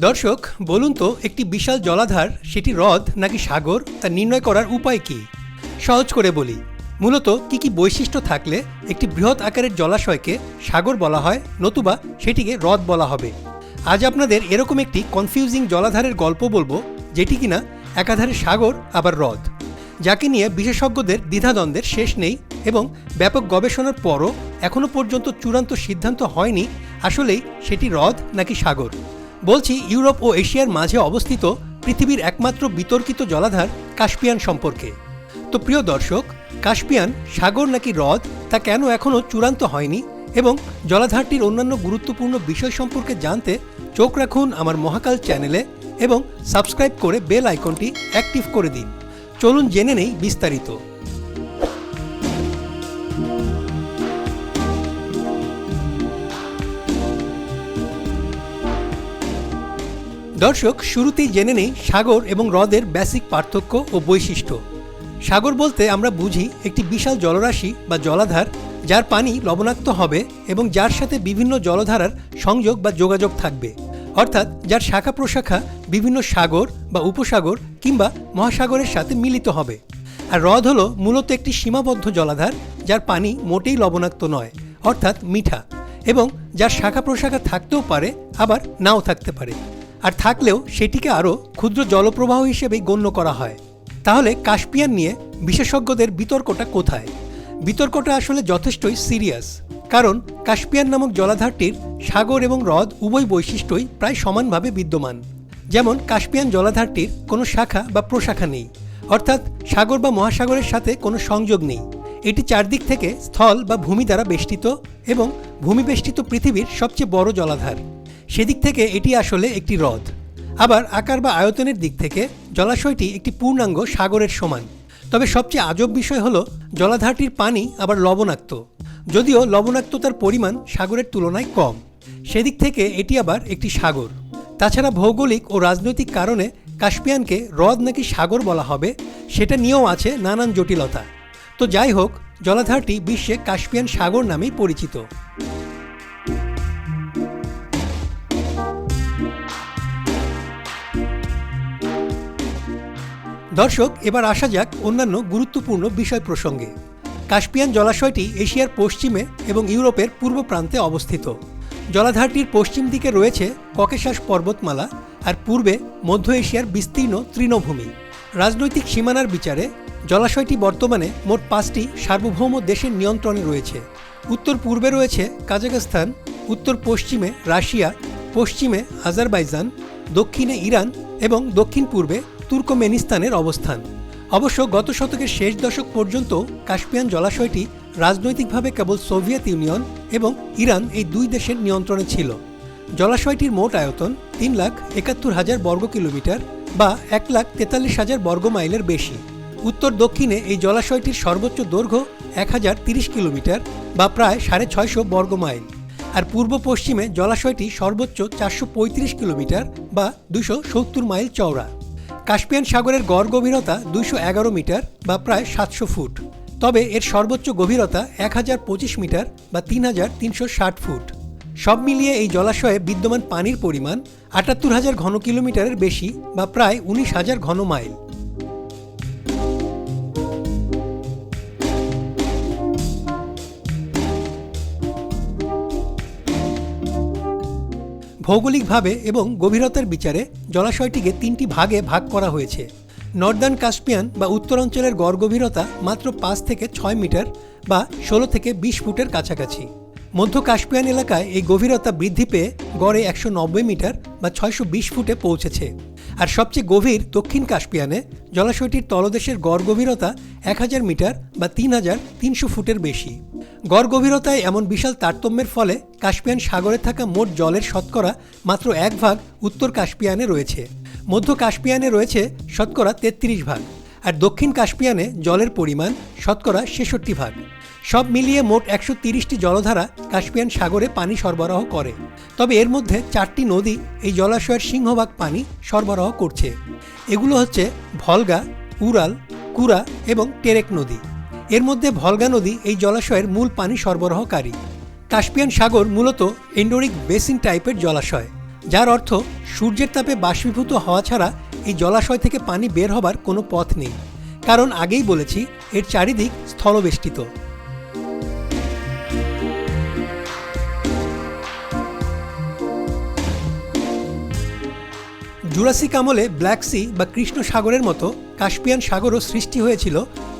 দর্শক, বলুন তো, একটি বিশাল জলাধার, সেটি হ্রদ নাকি সাগর, তা নির্ণয় করার উপায় কি? সহজ করে বলি। মূলত কি কি বৈশিষ্ট্য থাকলে একটি বৃহৎ আকারের জলাশয়কে সাগর বলা হয়, নতুবা সেটিকে হ্রদ বলা হবে। আজ আপনাদের এরকম একটি কনফিউজিং জলাধারের গল্প বলব, যেটি কিনা একাধারে সাগর, আবার হ্রদ। যাকে নিয়ে বিশেষজ্ঞদের দ্বিধাদ্বন্দ্বের শেষ নেই এবং ব্যাপক গবেষণার পরও এখনও পর্যন্ত চূড়ান্ত সিদ্ধান্ত হয়নি আসলেই সেটি হ্রদ নাকি সাগর। বলছি, ইউরোপ ও এশিয়ার মাঝে অবস্থিত পৃথিবীর একমাত্র বিতর্কিত জলাধার কাস্পিয়ান সম্পর্কে। তো প্রিয় দর্শক, কাস্পিয়ান সাগর নাকি হ্রদ তা কেন এখনও চূড়ান্ত হয়নি? এবং জলাধারটির অন্যান্য গুরুত্বপূর্ণ বিষয় সম্পর্কে জানতে চোখ রাখুন আমার মহাকাল চ্যানেলে এবং সাবস্ক্রাইব করে বেল আইকনটি অ্যাক্টিভ করে দিন। চলুন জেনে নেই বিস্তারিত। দর্শক, শুরুতেই জেনে নেই সাগর এবং হ্রদের বেসিক পার্থক্য ও বৈশিষ্ট্য। সাগর বলতে আমরা বুঝি একটি বিশাল জলরাশি বা জলাধার যার পানি লবণাক্ত হবে এবং যার সাথে বিভিন্ন জলধারার সংযোগ বা যোগাযোগ থাকবে। অর্থাৎ যার শাখা প্রশাখা বিভিন্ন সাগর বা উপসাগর কিংবা মহাসাগরের সাথে মিলিত হবে। আর হ্রদ হলো মূলত একটি সীমাবদ্ধ জলাধার যার পানি মোটেই লবণাক্ত নয়, অর্থাৎ মিঠা। এবং যার শাখা প্রশাখা থাকতেও পারে, আবার নাও থাকতে পারে। আর থাকলেও সেটিকে আরও ক্ষুদ্র জলপ্রবাহ হিসেবেই গণ্য করা হয়। তাহলে কাস্পিয়ান নিয়ে বিশেষজ্ঞদের বিতর্কটা কোথায়? বিতর্কটা আসলে যথেষ্টই সিরিয়াস। কারণ কাস্পিয়ান নামক জলাধারটির সাগর এবং হ্রদ উভয় বৈশিষ্ট্যই প্রায় সমানভাবে বিদ্যমান। যেমন কাস্পিয়ান জলাধারটির কোনো শাখা বা প্রশাখা নেই। অর্থাৎ সাগর বা মহাসাগরের সাথে কোনো সংযোগ নেই। এটি চারদিক থেকে স্থল বা ভূমি দ্বারা বেষ্টিত এবং ভূমিবেষ্টিত পৃথিবীর সবচেয়ে বড় জলাধার। সেদিক থেকে এটি আসলে একটি হ্রদ। আবার আকার বা আয়তনের দিক থেকে জলাশয়টি একটি পূর্ণাঙ্গ সাগরের সমান। তবে সবচেয়ে আজব বিষয় হলো, জলাধারটির পানি আবার লবণাক্ত। যদিও লবণাক্ততার পরিমাণ সাগরের তুলনায় কম। সেদিক থেকে এটি আবার একটি সাগর। তাছাড়া ভৌগোলিক ও রাজনৈতিক কারণে কাস্পিয়ানকে হ্রদ নাকি সাগর বলা হবে, সেটা নিয়েও আছে নানান জটিলতা। তো যাই হোক, জলাধারটি বিশ্বে কাস্পিয়ান সাগর নামেই পরিচিত। দর্শক, এবার আসা যাক অন্যান্য গুরুত্বপূর্ণ বিষয় প্রসঙ্গে। কাস্পিয়ান জলাশয়টি এশিয়ার পশ্চিমে এবং ইউরোপের পূর্ব প্রান্তে অবস্থিত। জলাধারটির পশ্চিম দিকে রয়েছে ককেশাস পর্বতমালা আর পূর্বে মধ্য এশিয়ার বিস্তীর্ণ তৃণভূমি। রাজনৈতিক সীমানার বিচারে জলাশয়টি বর্তমানে মোট পাঁচটি সার্বভৌম দেশের নিয়ন্ত্রণে রয়েছে। উত্তর পূর্বে রয়েছে কাজাকস্তান উত্তর পশ্চিমে রাশিয়া, পশ্চিমে আজারবাইজান, দক্ষিণে ইরান এবং দক্ষিণ পূর্বে তুর্কমেনিস্তানের অবস্থান। অবশ্য গত শতকের শেষ দশক পর্যন্ত কাস্পিয়ান জলাশয়টি রাজনৈতিকভাবে কেবল সোভিয়েত ইউনিয়ন এবং ইরান এই দুই দেশের নিয়ন্ত্রণে ছিল। জলাশয়টির মোট আয়তন তিন লাখ একাত্তর হাজার বর্গ কিলোমিটার বা এক লাখ তেতাল্লিশ হাজার বর্গ মাইলের বেশি। উত্তর দক্ষিণে এই জলাশয়টির সর্বোচ্চ দৈর্ঘ্য এক হাজার তিরিশ কিলোমিটার বা প্রায় সাড়ে ছয়শো বর্গ মাইল। আর পূর্ব পশ্চিমে জলাশয়টি সর্বোচ্চ চারশো পঁয়ত্রিশ কিলোমিটার বা দুশো সত্তর মাইল চওড়া। কাস্পিয়ান সাগরের গড় গভীরতা দুইশো এগারো মিটার বা প্রায় সাতশো ফুট। তবে এর সর্বোচ্চ গভীরতা এক হাজার পঁচিশ মিটার বা তিন হাজার তিনশো ষাট ফুট। সব মিলিয়ে এই জলাশয়ে বিদ্যমান পানির পরিমাণ আটাত্তর হাজার ঘন কিলোমিটারের বেশি বা প্রায় উনিশ হাজার ঘন মাইল ভৌগোলিকভাবে এবং গভীরতার বিচারে জলাশয়টিকে তিনটি ভাগে ভাগ করা হয়েছে। নর্দার্ন কাস্পিয়ান বা উত্তরাঞ্চলের গড় গভীরতা মাত্র পাঁচ থেকে ছয় মিটার বা ষোলো থেকে বিশ ফুটের কাছাকাছি। মধ্য কাস্পিয়ান এলাকায় এই গভীরতা বৃদ্ধি পেয়ে গড়ে একশো নব্বই মিটার বা ছয়শো বিশ ফুটে পৌঁছেছে। আর সবচেয়ে গভীর দক্ষিণ কাস্পিয়ানে জলাশয়টির তলদেশের গড় গভীরতা এক হাজার মিটার বা তিন হাজার তিনশো ফুটের বেশি। গড় গভীরতায় এমন বিশাল তারতম্যের ফলে কাস্পিয়ান সাগরে থাকা মোট জলের শতকরা মাত্র এক ভাগ উত্তর কাস্পিয়ানে রয়েছে। মধ্য কাস্পিয়ানে রয়েছে শতকরা তেত্রিশ ভাগ আর দক্ষিণ কাস্পিয়ানে জলের পরিমাণ শতকরা ছেষট্টি ভাগ। সব মিলিয়ে মোট একশো তিরিশটি জলধারা কাস্পিয়ান সাগরে পানি সরবরাহ করে। তবে এর মধ্যে চারটি নদী এই জলাশয়ের সিংহভাগ পানি সরবরাহ করছে। এগুলো হচ্ছে ভলগা উরাল কুরা এবং টেরেক নদী। এর মধ্যে ভলগা নদী এই জলাশয়ের মূল পানি সরবরাহকারী। কাস্পিয়ান সাগর মূলত এন্ডোরিক বেসিন টাইপের জলাশয়, যার অর্থ সূর্যের তাপে বাষ্পীভূত হওয়া ছাড়া এই জলাশয় থেকে পানি বের হবার কোনো পথ নেই। কারণ আগেই বলেছি, এর চারিদিক স্থলবেষ্টিত। জুরাসিক আমলে ব্ল্যাক সি বা কৃষ্ণ সাগরের মতো কাস্পিয়ান সাগরও সৃষ্টি হয়েছিল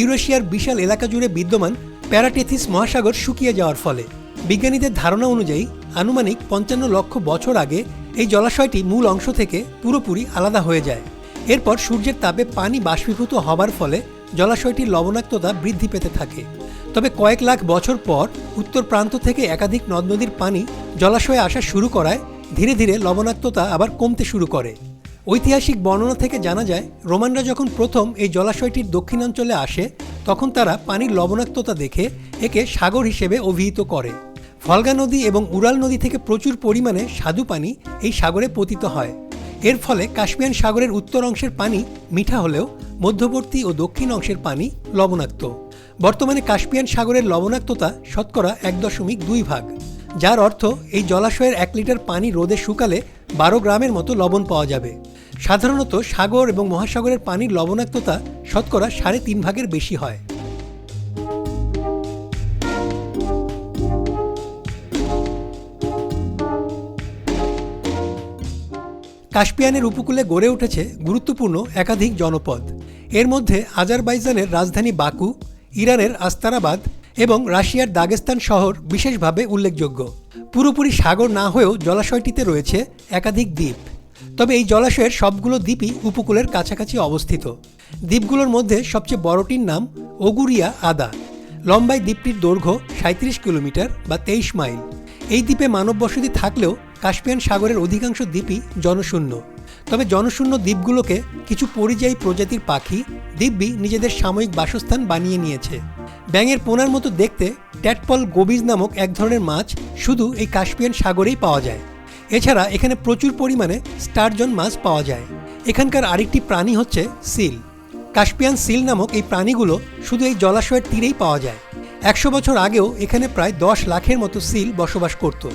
ইউরেশিয়ার বিশাল এলাকা জুড়ে বিদ্যমান প্যারাটেথিস মহাসাগর শুকিয়ে যাওয়ার ফলে। বিজ্ঞানীদের ধারণা অনুযায়ী আনুমানিক পঞ্চান্ন লক্ষ বছর আগে এই জলাশয়টি মূল অংশ থেকে পুরোপুরি আলাদা হয়ে যায়। এরপর সূর্যের তাপে পানি বাষ্পীভূত হবার ফলে জলাশয়টির লবণাক্ততা বৃদ্ধি পেতে থাকে। তবে কয়েক লাখ বছর পর উত্তর প্রান্ত থেকে একাধিক নদ নদীর পানি জলাশয়ে আসা শুরু করায় ধীরে ধীরে লবণাক্ততা আবার কমতে শুরু করে। ঐতিহাসিক বর্ণনা থেকে জানা যায়, রোমানরা যখন প্রথম এই জলাশয়টির দক্ষিণাঞ্চলে আসে, তখন তারা পানির লবণাক্ততা দেখে একে সাগর হিসেবে অভিহিত করে। ফলগা নদী এবং উড়াল নদী থেকে প্রচুর পরিমাণে স্বাদু পানি এই সাগরে পতিত হয়। এর ফলে কাশ্মীর সাগরের উত্তর অংশের পানি মিঠা হলেও মধ্যবর্তী ও দক্ষিণ অংশের পানি লবণাক্ত। বর্তমানে কাশ্মীর সাগরের লবণাক্ততা শতকরা এক দশমিক দুই ভাগ, যার অর্থ এই জলাশয়ের এক লিটার পানি রোদে শুকালে বারো গ্রামের মতো লবণ পাওয়া যাবে। সাধারণত সাগর এবং মহাসাগরের পানির লবণাক্ততা শতকরা সাড়ে তিন ভাগের বেশি হয়। কাস্পিয়ানের উপকূলে গড়ে উঠেছে গুরুত্বপূর্ণ একাধিক জনপদ। এর মধ্যে আজারবাইজানের রাজধানী বাকু, ইরানের আস্তারাবাদ এবং রাশিয়ার দাগেস্তান শহর বিশেষভাবে উল্লেখযোগ্য। পুরোপুরি সাগর না হয়েও জলাশয়টিতে রয়েছে একাধিক দ্বীপ। তবে এই জলাশয়ের সবগুলো দ্বীপই উপকূলের কাছাকাছি অবস্থিত। দ্বীপগুলোর মধ্যে সবচেয়ে বড়টির নাম ওগুরিয়া আদা। লম্বায় দ্বীপটির দৈর্ঘ্য সাঁত্রিশ কিলোমিটার বা তেইশ মাইল। এই দ্বীপে মানব বসতি থাকলেও কাস্পিয়ান সাগরের অধিকাংশ দ্বীপই জনশূন্য। তবে জনশূন্য দ্বীপগুলোকে কিছু পরিযায়ী প্রজাতির পাখি দিব্যি নিজেদের সাময়িক বাসস্থান বানিয়ে নিয়েছে। ব্যাঙের পোনার মতো দেখতে ট্যাটপল গোবিজ নামক এক ধরনের মাছ শুধু এই কাস্পিয়ান সাগরেই পাওয়া যায়। এছাড়া এখানে প্রচুর পরিমাণে স্টারজন মাছ পাওয়া যায়। এখানকার আরেকটি প্রাণী হচ্ছে সিল। কাস্পিয়ান সিল নামক এই প্রাণীগুলো শুধু এই জলাশয়ের তীরেই পাওয়া যায়। একশো বছর আগেও এখানে প্রায় দশ লাখের মতো সিল বসবাস করত।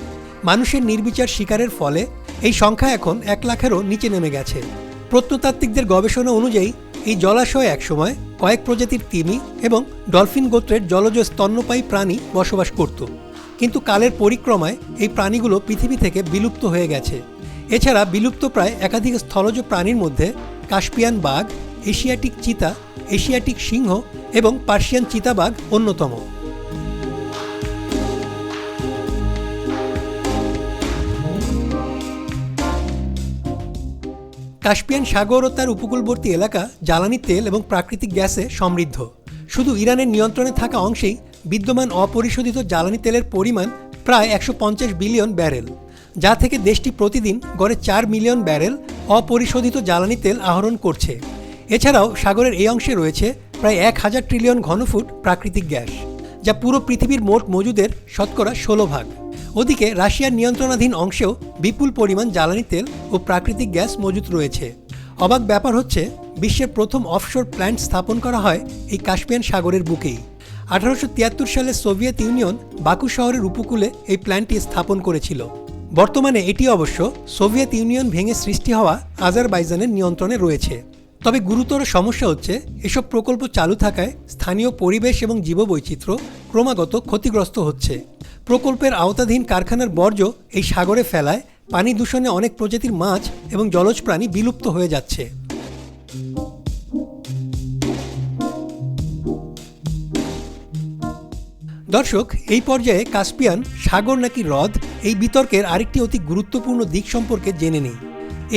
মানুষের নির্বিচার শিকারের ফলে এই সংখ্যা এখন এক লাখেরও নিচে নেমে গেছে। প্রত্নতাত্ত্বিকদের গবেষণা অনুযায়ী এই জলাশয়ে একসময় কয়েক প্রজাতির তিমি এবং ডলফিন গোত্রের জলজ স্তন্যপায়ী প্রাণী বসবাস করত। কিন্তু কালের পরিক্রমায় এই প্রাণীগুলো পৃথিবী থেকে বিলুপ্ত হয়ে গেছে। এছাড়া বিলুপ্ত প্রায় একাধিক স্থলজ প্রাণীর মধ্যে কাস্পিয়ান বাঘ, এশিয়াটিক চিতা, এশিয়াটিক সিংহ এবং পার্সিয়ান চিতাবাঘ অন্যতম। কাস্পিয়ান সাগর ও তার উপকূলবর্তী এলাকা জ্বালানি তেল এবং প্রাকৃতিক গ্যাসে সমৃদ্ধ। শুধু ইরানের নিয়ন্ত্রণে থাকা অংশেই বিদ্যমান অপরিশোধিত জ্বালানি তেলের পরিমাণ প্রায় একশো পঞ্চাশ বিলিয়ন ব্যারেল, যা থেকে দেশটি প্রতিদিন গড়ে চার মিলিয়ন ব্যারেল অপরিশোধিত জ্বালানি তেল আহরণ করছে। এছাড়াও সাগরের এই অংশে রয়েছে প্রায় এক হাজার ট্রিলিয়ন ঘনফুট প্রাকৃতিক গ্যাস, যা পুরো পৃথিবীর মোট মজুদের শতকরা ষোলো ভাগ। ওদিকে রাশিয়ার নিয়ন্ত্রণাধীন অংশেও বিপুল পরিমাণ জ্বালানি তেল ও প্রাকৃতিক গ্যাস মজুত রয়েছে। অবাক ব্যাপার হচ্ছে, বিশ্বের প্রথম অফশোর প্ল্যান্ট স্থাপন করা হয় এই কাশ্মীর সাগরের বুকেই। আঠারোশো তিয়াত্তর সালে সোভিয়েত ইউনিয়ন বাকু শহরের উপকূলে এই প্ল্যান্টটি স্থাপন করেছিল। বর্তমানে এটি অবশ্য সোভিয়েত ইউনিয়ন ভেঙে সৃষ্টি হওয়া আজারবাইজানের নিয়ন্ত্রণে রয়েছে। তবে গুরুতর সমস্যা হচ্ছে, এসব প্রকল্প চালু থাকায় স্থানীয় পরিবেশ এবং জীববৈচিত্র্য ক্রমাগত ক্ষতিগ্রস্ত হচ্ছে। প্রকল্পের আওতাধীন কারখানার বর্জ্য এই সাগরে ফেলায় পানি দূষণে অনেক প্রজাতির মাছ এবং জলজ প্রাণী বিলুপ্ত হয়ে যাচ্ছে। দর্শক, এই পর্যায়ে কাস্পিয়ান, সাগর নাকি হ্রদ? এই বিতর্কের আরেকটি অতি গুরুত্বপূর্ণ দিক সম্পর্কে জেনে নেই।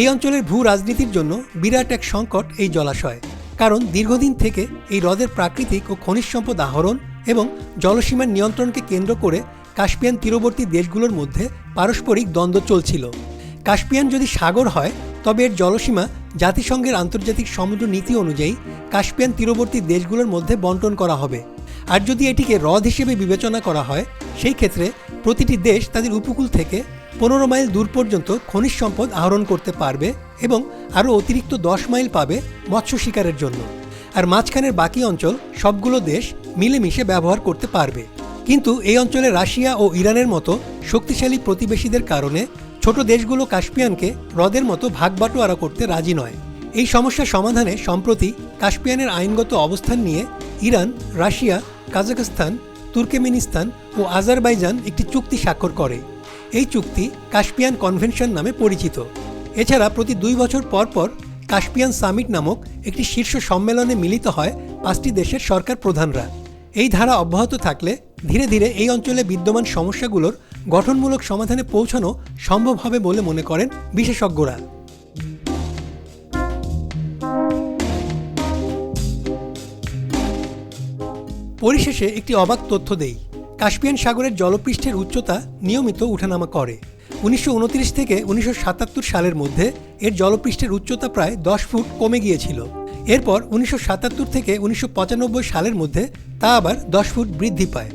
এই অঞ্চলের ভূ রাজনীতির জন্য বিরাট এক সংকট এই জলাশয়। কারণ দীর্ঘদিন থেকে এই হ্রদের প্রাকৃতিক ও খনিজ সম্পদ আহরণ এবং জলসীমার নিয়ন্ত্রণকে কেন্দ্র করে কাস্পিয়ান তীরবর্তী দেশগুলোর মধ্যে পারস্পরিক দ্বন্দ্ব চলছিল। কাস্পিয়ান যদি সাগর হয়, তবে এর জলসীমা জাতিসংঘের আন্তর্জাতিক সমুদ্র নীতি অনুযায়ী কাস্পিয়ান তীরবর্তী দেশগুলোর মধ্যে বন্টন করা হবে। আর যদি এটিকে হ্রদ হিসেবে বিবেচনা করা হয়, সেই ক্ষেত্রে প্রতিটি দেশ তাদের উপকূল থেকে পনেরো মাইল দূর পর্যন্ত খনিজ সম্পদ আহরণ করতে পারবে এবং আরও অতিরিক্ত দশ মাইল পাবে মৎস্য শিকারের জন্য। আর মাঝখানের বাকি অঞ্চল সবগুলো দেশ মিলেমিশে ব্যবহার করতে পারবে। কিন্তু এই অঞ্চলে রাশিয়া ও ইরানের মতো শক্তিশালী প্রতিবেশীদের কারণে ছোট দেশগুলো কাস্পিয়ানকে হ্রদের মতো ভাগবাটোয়ারা করতে রাজি নয়। এই সমস্যা সমাধানে সম্প্রতি কাস্পিয়ানের আইনগত অবস্থান নিয়ে ইরান, রাশিয়া কাজাখস্তান, তুর্কমেনিস্তান ও আজারবাইজান একটি চুক্তি স্বাক্ষর করে। এই চুক্তি কাস্পিয়ান কনভেনশন নামে পরিচিত। এছাড়া প্রতি দুই বছর পর পর কাস্পিয়ান সামিট নামক একটি শীর্ষ সম্মেলনে মিলিত হয় পাঁচটি দেশের সরকার প্রধানরা। এই ধারা অব্যাহত থাকলে ধীরে ধীরে এই অঞ্চলে বিদ্যমান সমস্যাগুলোর গঠনমূলক সমাধানে পৌঁছানো সম্ভব হবে বলে মনে করেন বিশেষজ্ঞরা। পরিশেষে একটি অবাক তথ্য দেই। কাস্পিয়ান সাগরের জলপৃষ্ঠের উচ্চতা নিয়মিত উঠানামা করে। উনিশশো উনত্রিশ থেকে উনিশশো সাতাত্তর সালের মধ্যে এর জলপৃষ্ঠের উচ্চতা প্রায় দশ ফুট কমে গিয়েছিল। এরপর উনিশশো সাতাত্তর থেকে উনিশশো পঁচানব্বই সালের মধ্যে তা আবার দশ ফুট বৃদ্ধি পায়।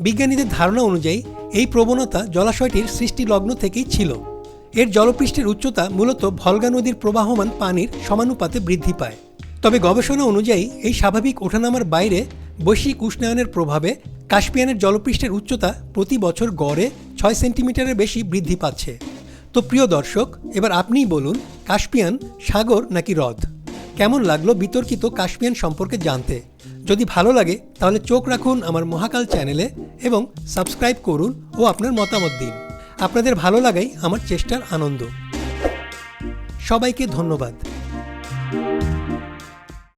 বিজ্ঞানীদের ধারণা অনুযায়ী, এই প্রবণতা জলাশয়টির সৃষ্টি লগ্ন থেকেই ছিল। এর জলপৃষ্ঠের উচ্চতা মূলত ভলগা নদীর প্রবাহমান পানির সমানুপাতে বৃদ্ধি পায়। তবে গবেষণা অনুযায়ী, এই স্বাভাবিক ওঠানামার বাইরে বৈশ্বিক উষ্ণায়নের প্রভাবে কাস্পিয়ানের জলপৃষ্ঠের উচ্চতা প্রতি বছর গড়ে ছয় সেন্টিমিটারের বেশি বৃদ্ধি পাচ্ছে। তো প্রিয় দর্শক, এবার আপনিই বলুন কাস্পিয়ান সাগর নাকি হ্রদ? কেমন লাগল বিতর্কিত কাশ্মীর সম্পর্কে জানতে? যদি ভালো লাগে, তাহলে চোখ রাখুন আমার মহাকাল চ্যানেলে এবং সাবস্ক্রাইব করুন ও আপনার মতামত দিন। আপনাদের ভালো লাগাই আমার চেষ্টার আনন্দ। সবাইকে ধন্যবাদ।